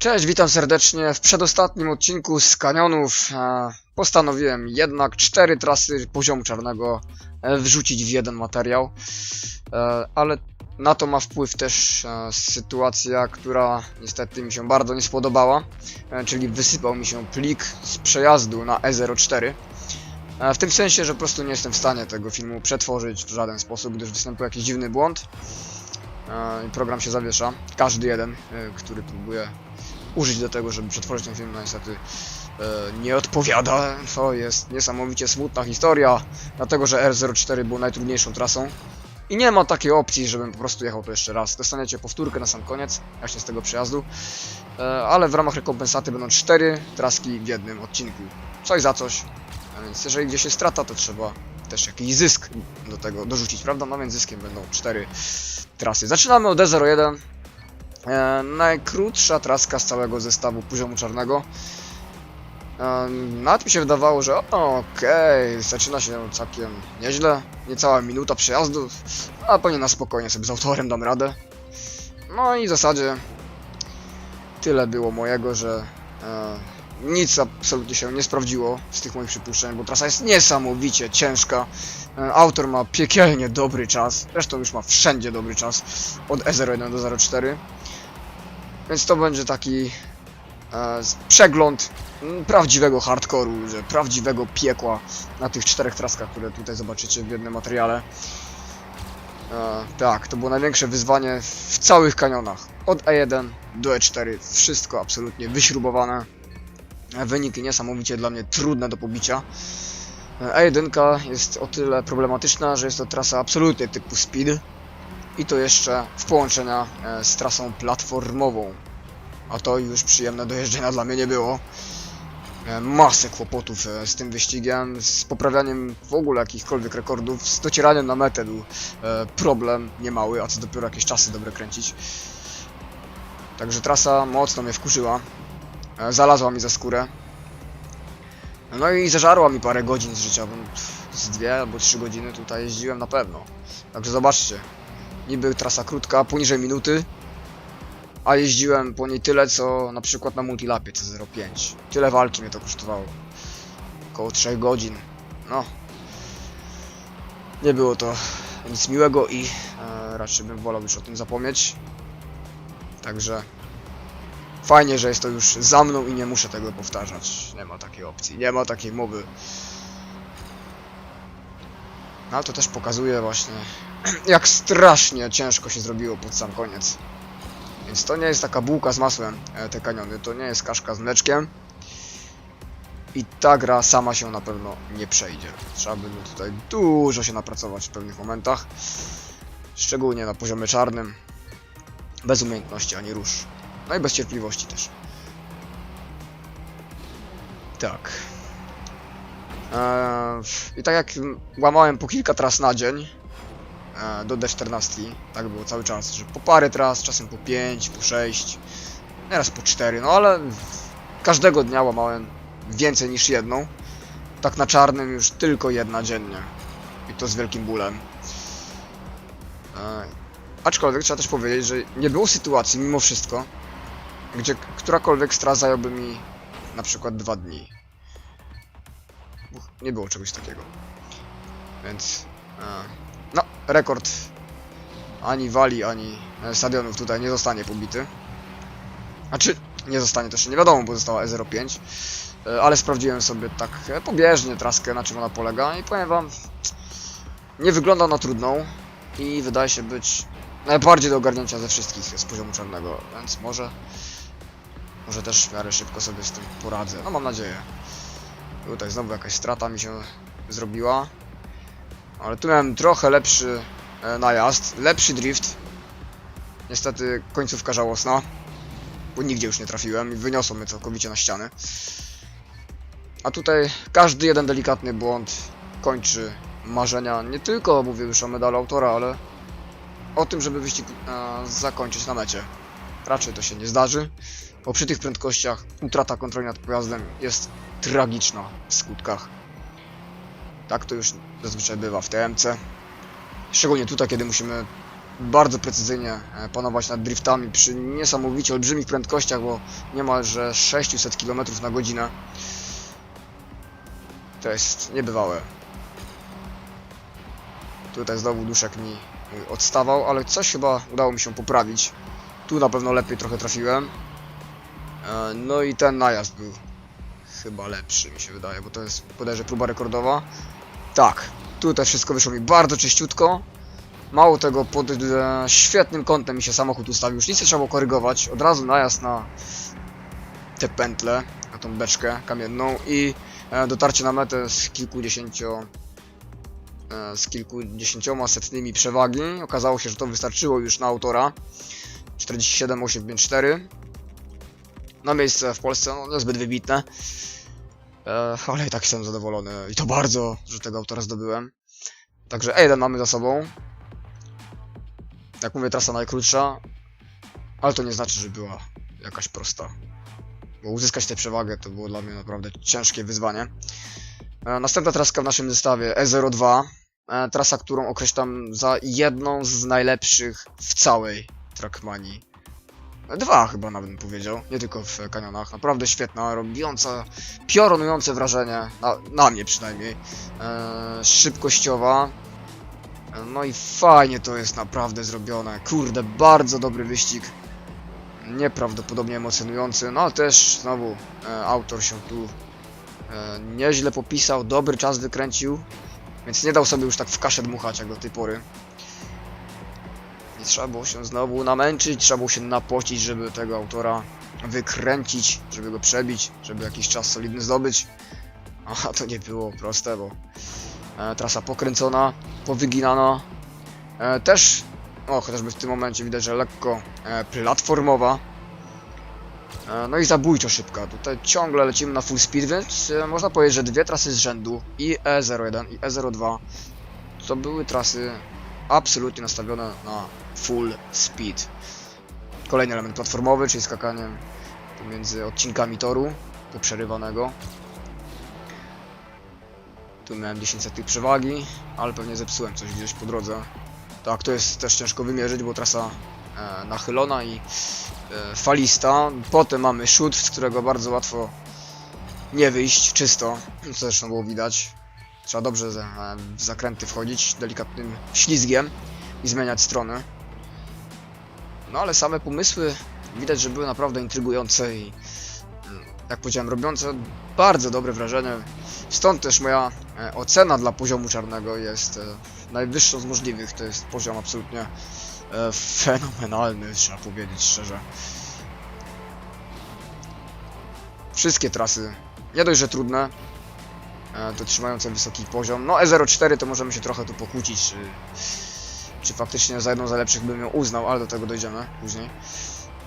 Cześć, witam serdecznie. W przedostatnim odcinku z kanionów e, postanowiłem jednak cztery trasy poziomu czarnego e, wrzucić w jeden materiał, e, ale na to ma wpływ też sytuacja, która niestety mi się bardzo nie spodobała, czyli wysypał mi się plik z przejazdu na E04. E, w tym sensie, że po prostu nie jestem w stanie tego filmu przetworzyć w żaden sposób, gdyż występuje jakiś dziwny błąd i program się zawiesza. Każdy jeden, który próbuje użyć do tego, żeby przetworzyć ten film, no niestety e, nie odpowiada. To jest niesamowicie smutna historia, dlatego że R04 był najtrudniejszą trasą. I nie ma takiej opcji, żebym po prostu jechał to jeszcze raz. Dostaniecie powtórkę na sam koniec, właśnie z tego przejazdu. E, ale w ramach rekompensaty będą cztery traski w jednym odcinku. Coś za coś. A więc jeżeli gdzieś jest strata, to trzeba też jakiś zysk do tego dorzucić, prawda? No więc zyskiem będą cztery trasy. Zaczynamy od D01. E, najkrótsza traska z całego zestawu poziomu czarnego. E, nawet mi się wydawało, że okej, zaczyna się całkiem nieźle. Niecała minuta przejazdu, a pewnie na spokojnie sobie z autorem dam radę. No i w zasadzie tyle było mojego, że e, nic absolutnie się nie sprawdziło z tych moich przypuszczeń, bo trasa jest niesamowicie ciężka. E, autor ma piekielnie dobry czas, zresztą już ma wszędzie dobry czas, od E01 do 04. Więc to będzie taki e, przegląd prawdziwego hardkoru, prawdziwego piekła na tych czterech traskach, które tutaj zobaczycie w jednym materiale. E, tak, to było największe wyzwanie w całych kanionach. Od E1 do E4, wszystko absolutnie wyśrubowane. E, Wyniki niesamowicie dla mnie trudne do pobicia. E E1 jest o tyle problematyczna, że jest to trasa absolutnie typu speed. I to jeszcze w połączenia e, z trasą platformową. A to już przyjemne do jeżdżenia dla mnie nie było. E, Masę kłopotów e, z tym wyścigiem, z poprawianiem w ogóle jakichkolwiek rekordów, z docieraniem na metę był e, problem niemały, a co dopiero jakieś czasy dobre kręcić. Także trasa mocno mnie wkurzyła. E, Zalazła mi za skórę. No i zażarła mi parę godzin z życia, bo z dwie albo trzy godziny tutaj jeździłem na pewno. Także zobaczcie, niby trasa krótka, poniżej minuty, a jeździłem po niej tyle, co na przykład na multilapie C05. Tyle walki mnie to kosztowało. Około 3 godzin. No. Nie było to nic miłego i e, raczej bym wolał już o tym zapomnieć. Także fajnie, że jest to już za mną i nie muszę tego powtarzać. Nie ma takiej opcji, nie ma takiej mowy. No to też pokazuje właśnie, jak strasznie ciężko się zrobiło pod sam koniec. Więc to nie jest taka bułka z masłem, e, te kaniony, to nie jest kaszka z mleczkiem. I ta gra sama się na pewno nie przejdzie. Trzeba by tutaj dużo się napracować w pewnych momentach. Szczególnie na poziomie czarnym. Bez umiejętności ani róż. No i bez cierpliwości też. Tak. Eee, I tak jak łamałem po kilka tras na dzień, e, do D14. Tak było cały czas, że po parę tras, czasem po 5, po 6, nieraz po 4, no ale każdego dnia łamałem więcej niż jedną. Tak na czarnym już tylko jedna dziennie. I to z wielkim bólem. E, aczkolwiek trzeba też powiedzieć, że nie było sytuacji mimo wszystko, gdzie którakolwiek stras zająłby mi na przykład dwa dni. Uch, Nie było czegoś takiego. Więc e, no, rekord ani wali, ani e, stadionów tutaj nie zostanie pobity. Znaczy, nie zostanie też nie wiadomo, bo została E05. E, Ale sprawdziłem sobie tak e, pobieżnie traskę, na czym ona polega i powiem wam, nie wygląda na trudną i wydaje się być najbardziej do ogarnięcia ze wszystkich z poziomu czarnego, więc może może też w miarę szybko sobie z tym poradzę. No mam nadzieję. Tutaj znowu jakaś strata mi się zrobiła. Ale tu miałem trochę lepszy e, najazd, lepszy drift. Niestety końcówka żałosna, bo nigdzie już nie trafiłem i wyniosło mnie całkowicie na ściany. A tutaj każdy jeden delikatny błąd kończy marzenia nie tylko, mówię już o medalu autora, ale o tym, żeby wyścig e, zakończyć na mecie. Raczej to się nie zdarzy, bo przy tych prędkościach utrata kontroli nad pojazdem jest tragiczna w skutkach. Tak to już zazwyczaj bywa w TMC. Szczególnie tutaj, kiedy musimy bardzo precyzyjnie e, panować nad driftami przy niesamowicie olbrzymich prędkościach, bo niemalże 600 km na godzinę. To jest niebywałe. Tutaj znowu duszek mi y, odstawał, ale coś chyba udało mi się poprawić. Tu na pewno lepiej trochę trafiłem. E, No i ten najazd był chyba lepszy mi się wydaje, bo to jest bodajże próba rekordowa. Tak, tutaj wszystko wyszło mi bardzo czyściutko. Mało tego, pod e, świetnym kątem mi się samochód ustawił. Już nic nie trzeba było korygować. Od razu najazd na te pętle, na tą beczkę kamienną i e, dotarcie na metę z kilkudziesięcio e, z kilkudziesięcioma setnymi przewagi. Okazało się, że to wystarczyło już na autora. 47,854. Na miejsce w Polsce, no niezbyt wybitne. E, ale i tak jestem zadowolony. I to bardzo, że tego autora zdobyłem. Także E1 mamy za sobą. Jak mówię, trasa najkrótsza. Ale to nie znaczy, że była jakaś prosta. Bo uzyskać tę przewagę to było dla mnie naprawdę ciężkie wyzwanie. E, następna traska w naszym zestawie E02. E, trasa, którą określam za jedną z najlepszych w całej Trackmanii. Dwa chyba nawet bym powiedział, nie tylko w kanionach. Naprawdę świetna, robiąca piorunujące wrażenie, na, na mnie przynajmniej. E, szybkościowa. No i fajnie to jest naprawdę zrobione. Kurde, bardzo dobry wyścig. Nieprawdopodobnie emocjonujący, no ale też znowu e, autor się tu e, nieźle popisał, dobry czas wykręcił, więc nie dał sobie już tak w kaszę dmuchać jak do tej pory. I trzeba było się znowu namęczyć, trzeba było się napocić, żeby tego autora wykręcić, żeby go przebić, żeby jakiś czas solidny zdobyć. A to nie było proste, bo e, trasa pokręcona, powyginana. E, też, o chociażby w tym momencie widać, że lekko e, platformowa. E, no i zabójczo szybka. Tutaj ciągle lecimy na full speed, więc e, można powiedzieć, że dwie trasy z rzędu i E01 i E02 to były trasy absolutnie nastawione na full speed. Kolejny element platformowy, czyli skakanie pomiędzy odcinkami toru poprzerywanego. Tu miałem 10 sekund przewagi, ale pewnie zepsułem coś gdzieś po drodze. Tak, to jest też ciężko wymierzyć, bo trasa e, nachylona i e, falista. Potem mamy szut, z którego bardzo łatwo nie wyjść czysto, co zresztą było widać. Trzeba dobrze e, w zakręty wchodzić, delikatnym ślizgiem i zmieniać strony. No ale same pomysły widać, że były naprawdę intrygujące i mm, jak powiedziałem, robiące bardzo dobre wrażenie. Stąd też moja e, ocena dla poziomu czarnego jest e, najwyższą z możliwych. To jest poziom absolutnie fenomenalny, trzeba powiedzieć szczerze. Wszystkie trasy, nie dość, że trudne, e, to trzymające wysoki poziom. No E04 to możemy się trochę tu pokłócić, czy, czy faktycznie za jedną z lepszych bym ją uznał, ale do tego dojdziemy później.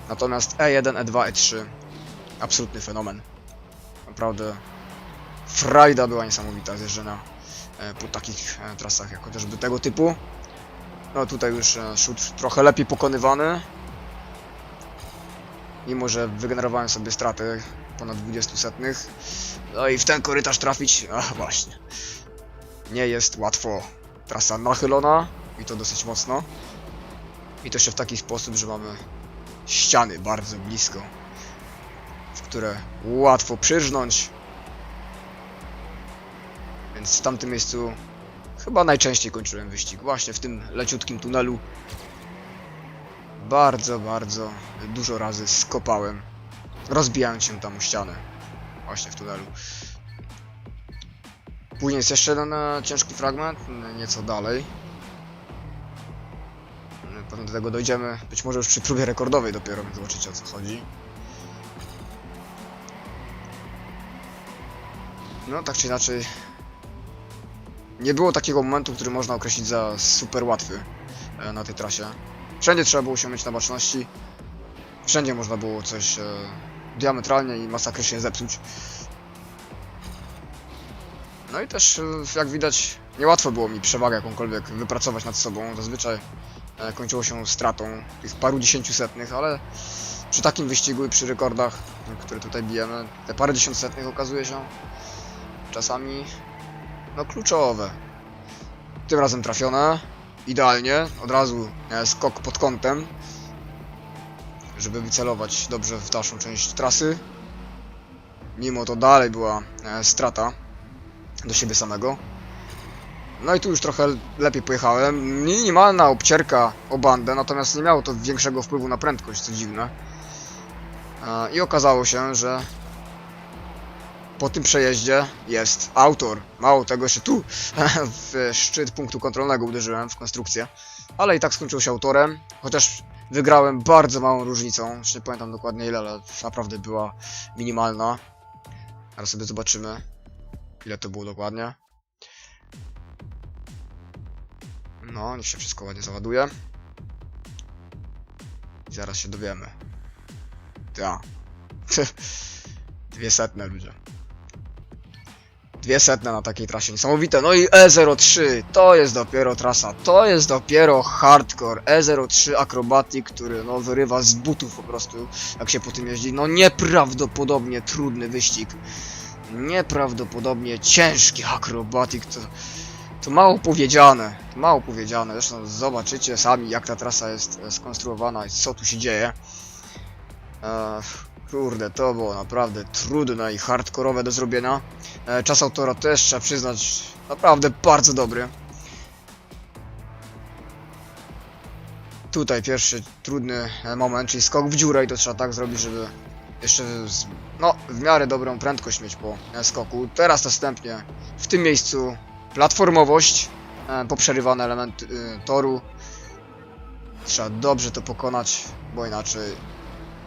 Natomiast E E1, E2, E3 absolutny fenomen. Naprawdę frajda była niesamowita zjeżdżenia e, po takich e, trasach jak chociażby tego typu. No tutaj już szut trochę lepiej pokonywany. Mimo, że wygenerowałem sobie straty ponad 20 setnych. No i w ten korytarz trafić, a właśnie. Nie jest łatwo. Trasa nachylona i to dosyć mocno. I to jeszcze w taki sposób, że mamy ściany bardzo blisko, w które łatwo przyrżnąć. Więc w tamtym miejscu chyba najczęściej kończyłem wyścig. Właśnie w tym leciutkim tunelu. Bardzo, bardzo dużo razy skopałem, rozbijając się tam o ścianę. Właśnie w tunelu. Później jest jeszcze jeden e, ciężki fragment, nieco dalej. E, Pewnie do tego dojdziemy, być może już przy próbie rekordowej dopiero, zobaczycie o co chodzi. No, tak czy inaczej, nie było takiego momentu, który można określić za super łatwy e, na tej trasie. Wszędzie trzeba było się mieć na baczności. Wszędzie można było coś e, diametralnie i masakrycznie zepsuć. No i też, e, jak widać, niełatwo było mi przewagę jakąkolwiek wypracować nad sobą. Zazwyczaj e, kończyło się stratą tych paru dziesięciu setnych, ale przy takim wyścigu i przy rekordach, które tutaj bijemy, te parę dziesiąt setnych okazuje się czasami no kluczowe. Tym razem trafione. idealnie, od razu e, skok pod kątem, żeby wycelować dobrze w dalszą część trasy. Mimo to dalej była e, strata do siebie samego. No i tu już trochę lepiej pojechałem. Minimalna obcierka o bandę, natomiast nie miało to większego wpływu na prędkość, co dziwne. E, I okazało się, że po tym przejeździe jest autor. Mało tego, jeszcze tu w szczyt punktu kontrolnego uderzyłem w konstrukcję. Ale i tak skończył się autorem, chociaż wygrałem bardzo małą różnicą. Już nie pamiętam dokładnie ile, ale naprawdę była minimalna. Teraz sobie zobaczymy, ile to było dokładnie. No, niech się wszystko ładnie załaduje. I zaraz się dowiemy. Ja. Dwie setne ludzie. Dwie setne na takiej trasie, niesamowite. No i E03, to jest dopiero trasa, to jest dopiero hardcore. E03 Acrobatic, który no wyrywa z butów po prostu, jak się po tym jeździ. No nieprawdopodobnie trudny wyścig. Nieprawdopodobnie ciężki akrobatik, to, to mało powiedziane, to mało powiedziane. Zresztą zobaczycie sami jak ta trasa jest e, skonstruowana i co tu się dzieje. Eee, kurde, to było naprawdę trudne i hardkorowe do zrobienia. E, czas autora też trzeba przyznać naprawdę bardzo dobry. Tutaj pierwszy trudny e, moment, czyli skok w dziurę i to trzeba tak zrobić, żeby jeszcze z, no, w miarę dobrą prędkość mieć po e, skoku. Teraz następnie w tym miejscu platformowość, poprzerywane elementy toru. Trzeba dobrze to pokonać, bo inaczej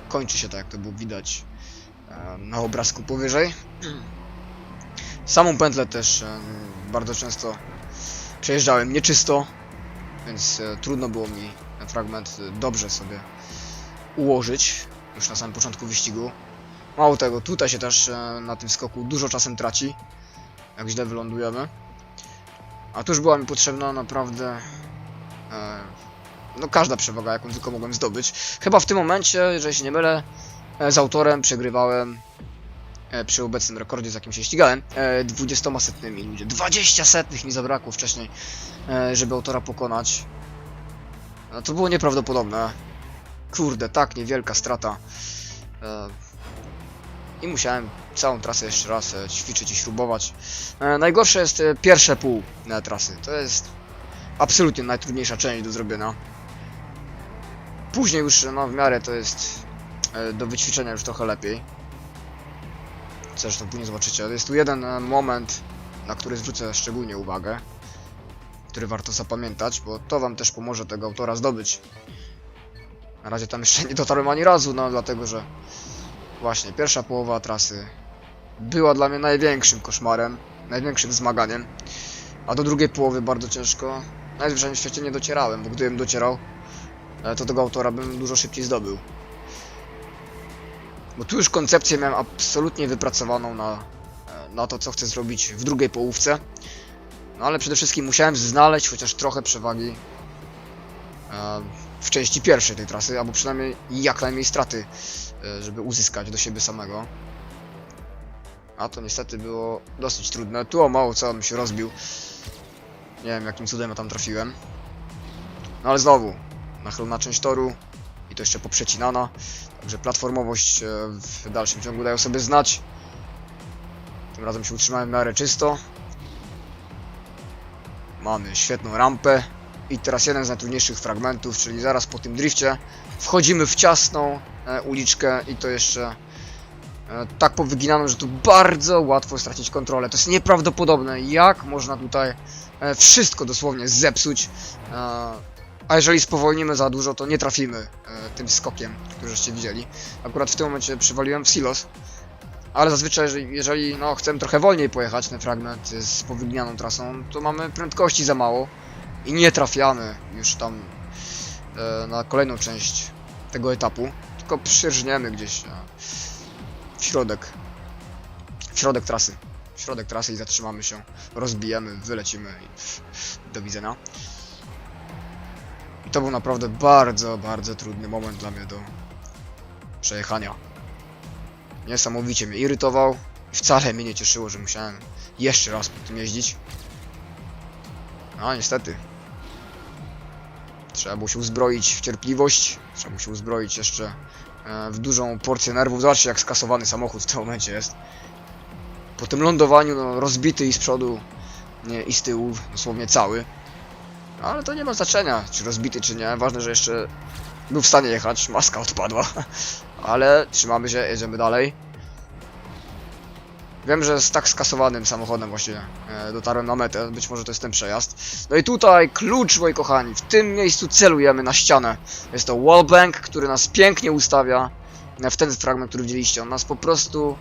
kończy się tak, jak to było widać na obrazku powyżej. Samą pętlę też bardzo często przejeżdżałem nieczysto, więc e, trudno było mi ten fragment dobrze sobie ułożyć już na samym początku wyścigu. Mało tego, tutaj się też e, na tym skoku dużo czasem traci, jak źle wylądujemy. A tu już była mi potrzebna naprawdę e, no każda przewaga, jaką tylko mogłem zdobyć. Chyba w tym momencie, jeżeli się nie mylę, e, z autorem przegrywałem e, przy obecnym rekordzie, z jakim się ścigałem, e, 20 setnymi ludzie. 20 setnych mi zabrakło wcześniej, e, żeby autora pokonać. No, to było nieprawdopodobne. Kurde, tak niewielka strata. I musiałem całą trasę jeszcze raz ćwiczyć i śrubować. Najgorsze jest pierwsze pół trasy. To jest absolutnie najtrudniejsza część do zrobienia. Później już no, w miarę to jest e, do wyćwiczenia już trochę lepiej. Zresztą później zobaczycie. Jest tu jeden e, moment, na który zwrócę szczególnie uwagę, który warto zapamiętać, bo to wam też pomoże tego autora zdobyć. Na razie tam jeszcze nie dotarłem ani razu, no dlatego, że właśnie pierwsza połowa trasy była dla mnie największym koszmarem, największym zmaganiem, a do drugiej połowy bardzo ciężko. Najzwyczajniej w świecie nie docierałem, bo gdybym docierał, e, to tego autora bym dużo szybciej zdobył. Bo tu już koncepcję miałem absolutnie wypracowaną na, na to, co chcę zrobić w drugiej połówce. No ale przede wszystkim musiałem znaleźć chociaż trochę przewagi e, w części pierwszej tej trasy, albo przynajmniej jak najmniej straty, e, żeby uzyskać do siebie samego. A to niestety było dosyć trudne. Tu o mało co on mi się rozbił. Nie wiem jakim cudem ja tam trafiłem. No ale znowu, nachylona część toru i to jeszcze poprzecinana. Także platformowość e, w dalszym ciągu dają sobie znać. Tym razem się utrzymałem w miarę czysto. Mamy świetną rampę. I teraz jeden z najtrudniejszych fragmentów, czyli zaraz po tym drifcie wchodzimy w ciasną e, uliczkę i to jeszcze e, tak powyginaną, że tu bardzo łatwo stracić kontrolę. To jest nieprawdopodobne, jak można tutaj wszystko dosłownie zepsuć. A jeżeli spowolnimy za dużo, to nie trafimy e, tym skokiem, który żeście widzieli. Akurat w tym momencie przywaliłem w silos. Ale zazwyczaj, jeżeli, jeżeli no, chcemy trochę wolniej pojechać ten fragment z powyginaną trasą, to mamy prędkości za mało i nie trafiamy już tam e, na kolejną część tego etapu, tylko przyrżniemy gdzieś e, w środek, w środek trasy, w środek trasy i zatrzymamy się, rozbijemy, wylecimy i do widzenia. I to był naprawdę bardzo, bardzo trudny moment dla mnie do przejechania. Niesamowicie mnie irytował i wcale mnie nie cieszyło, że musiałem jeszcze raz po tym jeździć. No niestety. Trzeba było się uzbroić w cierpliwość, trzeba było się uzbroić jeszcze e, w dużą porcję nerwów. Zobaczcie jak skasowany samochód w tym momencie jest. Po tym lądowaniu no, rozbity i z przodu nie, i z tyłu, dosłownie cały. Ale to nie ma znaczenia, czy rozbity, czy nie. Ważne, że jeszcze był w stanie jechać, maska odpadła. Ale trzymamy się, jedziemy dalej. Wiem, że z tak skasowanym samochodem właśnie e, dotarłem na metę, być może to jest ten przejazd. No i tutaj klucz, moi kochani, w tym miejscu celujemy na ścianę. Jest to wallbang, który nas pięknie ustawia w ten fragment, który widzieliście. On nas po prostu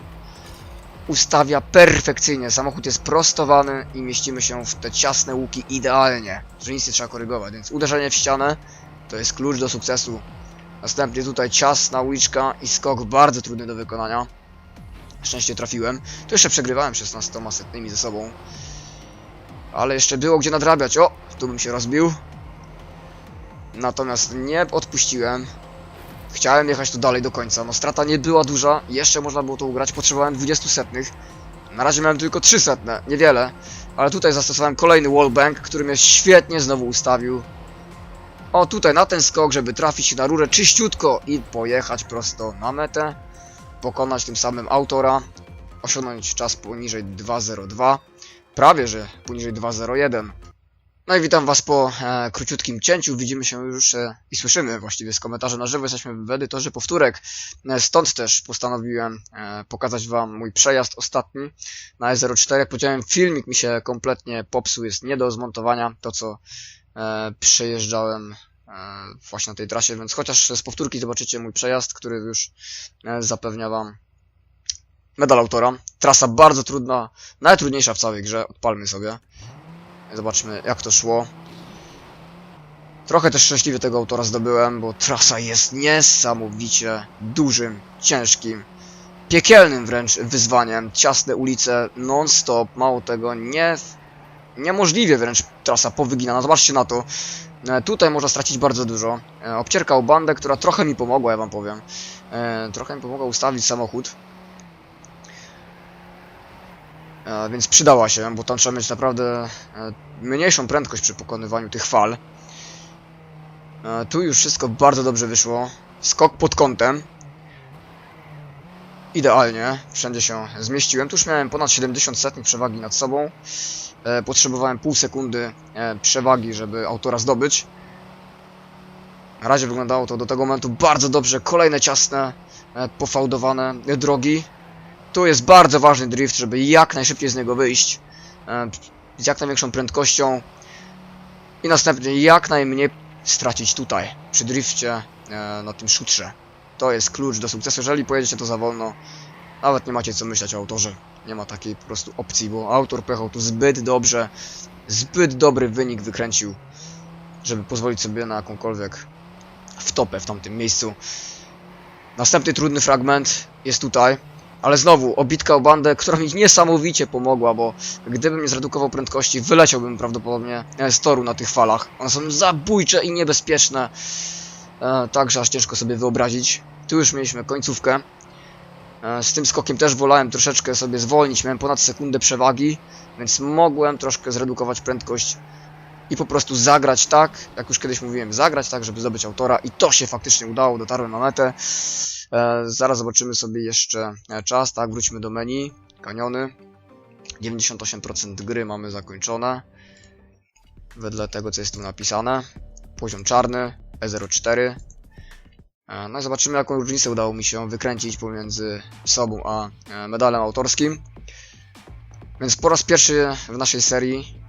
ustawia perfekcyjnie. Samochód jest prostowany i mieścimy się w te ciasne łuki idealnie, że nic nie trzeba korygować, więc uderzenie w ścianę to jest klucz do sukcesu. Następnie tutaj ciasna uliczka i skok bardzo trudny do wykonania. Szczęście trafiłem. Tu jeszcze przegrywałem 16 setnymi ze sobą. Ale jeszcze było gdzie nadrabiać. O! Tu bym się rozbił. Natomiast nie odpuściłem. Chciałem jechać tu dalej do końca. No strata nie była duża. Jeszcze można było to ugrać. Potrzebowałem 20 setnych. Na razie miałem tylko 3 setne. Niewiele. Ale tutaj zastosowałem kolejny wallbang, który mnie świetnie znowu ustawił. O, tutaj na ten skok, żeby trafić na rurę czyściutko i pojechać prosto na metę pokonać tym samym autora, osiągnąć czas poniżej 2.02, prawie że poniżej 2.01. No i witam was po e, króciutkim cięciu, widzimy się już e, i słyszymy właściwie z komentarzy na żywo, jesteśmy w edytorze powtórek, e, stąd też postanowiłem e, pokazać wam mój przejazd ostatni na E04, jak powiedziałem filmik mi się kompletnie popsuł, jest nie do zmontowania, to co e, przejeżdżałem e, właśnie na tej trasie, więc chociaż z powtórki zobaczycie mój przejazd, który już e, zapewnia wam medal autora. Trasa bardzo trudna, najtrudniejsza w całej grze, odpalmy sobie. Zobaczmy jak to szło. Trochę też szczęśliwie tego autora zdobyłem, bo trasa jest niesamowicie dużym, ciężkim, piekielnym wręcz wyzwaniem. Ciasne ulice non-stop, mało tego, nie... Niemożliwie wręcz trasa powyginana. Zobaczcie na to. E, Tutaj można stracić bardzo dużo. E, Obcierka o bandę, która trochę mi pomogła, ja wam powiem. E, Trochę mi pomogła ustawić samochód. E, Więc przydała się, bo tam trzeba mieć naprawdę e, mniejszą prędkość przy pokonywaniu tych fal. E, Tu już wszystko bardzo dobrze wyszło. Skok pod kątem. Idealnie, wszędzie się zmieściłem. Tu już miałem ponad 70 setnych przewagi nad sobą. E, Potrzebowałem pół sekundy e, przewagi, żeby autora zdobyć. Na razie wyglądało to do tego momentu bardzo dobrze. Kolejne ciasne, e, pofałdowane e, drogi. Tu jest bardzo ważny drift, żeby jak najszybciej z niego wyjść. e, Z jak największą prędkością. I następnie jak najmniej stracić tutaj, przy drifcie e, na tym szutrze. To jest klucz do sukcesu. Jeżeli pojedziecie to za wolno, nawet nie macie co myśleć o autorze. Nie ma takiej po prostu opcji, bo autor pojechał tu zbyt dobrze, zbyt dobry wynik wykręcił, żeby pozwolić sobie na jakąkolwiek wtopę w tamtym miejscu. Następny trudny fragment jest tutaj, ale znowu obitka o bandę, która mi niesamowicie pomogła, bo gdybym nie zredukował prędkości, wyleciałbym prawdopodobnie e, z toru na tych falach. One są zabójcze i niebezpieczne, e, także aż ciężko sobie wyobrazić. Tu już mieliśmy końcówkę. E, Z tym skokiem też wolałem troszeczkę sobie zwolnić, miałem ponad sekundę przewagi, więc mogłem troszkę zredukować prędkość i po prostu zagrać tak, jak już kiedyś mówiłem, zagrać tak, żeby zdobyć autora i to się faktycznie udało, dotarłem na metę. E, zaraz zobaczymy sobie jeszcze e, czas, tak, wróćmy do menu, kaniony. 98% gry mamy zakończone, wedle tego co jest tu napisane. Poziom czarny, E04, E, No i zobaczymy jaką różnicę udało mi się wykręcić pomiędzy sobą a medalem autorskim. Więc po raz pierwszy w naszej serii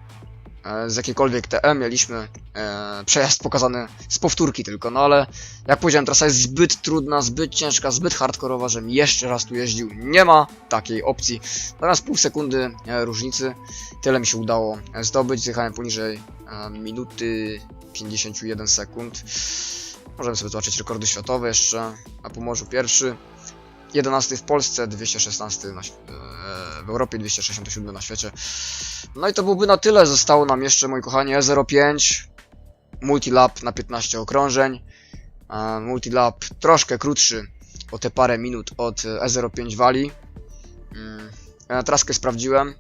z jakiejkolwiek TM mieliśmy e, przejazd pokazany z powtórki tylko, no ale jak powiedziałem, trasa jest zbyt trudna, zbyt ciężka, zbyt hardkorowa, żebym jeszcze raz tu jeździł. Nie ma takiej opcji. Zamiast pół sekundy e, różnicy, tyle mi się udało e, zdobyć. Zjechałem poniżej e, minuty 51 sekund. Możemy sobie zobaczyć rekordy światowe jeszcze na Pomorzu pierwszy. 11 w Polsce, 216 na, e, w Europie, 267 na świecie. No i to byłoby na tyle. Zostało nam jeszcze, moi kochani, E05, Multilab na 15 okrążeń. E, Multilab troszkę krótszy o te parę minut od e, E05 Wali. Mm, ja traskę sprawdziłem.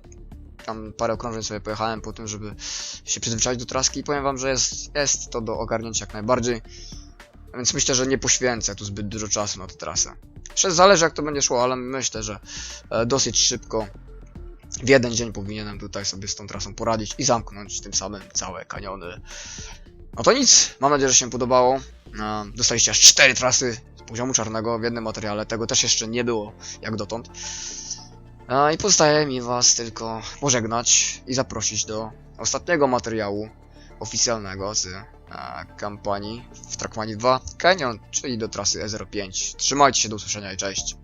tam parę okrążeń sobie pojechałem po tym, żeby się przyzwyczaić do traski i powiem wam, że jest, jest to do ogarnięcia jak najbardziej. Więc myślę, że nie poświęcę tu zbyt dużo czasu na tę trasę. Jeszcze zależy jak to będzie szło, ale myślę, że e, dosyć szybko w jeden dzień powinienem tutaj sobie z tą trasą poradzić i zamknąć tym samym całe kaniony. No to nic, mam nadzieję, że się podobało. E, Dostaliście aż 4 trasy z poziomu czarnego w jednym materiale, tego też jeszcze nie było jak dotąd. E, I pozostaje mi was tylko pożegnać i zaprosić do ostatniego materiału oficjalnego z e, kampanii w Trackmanii 2 Canyon, czyli do trasy E05. Trzymajcie się, do usłyszenia i cześć.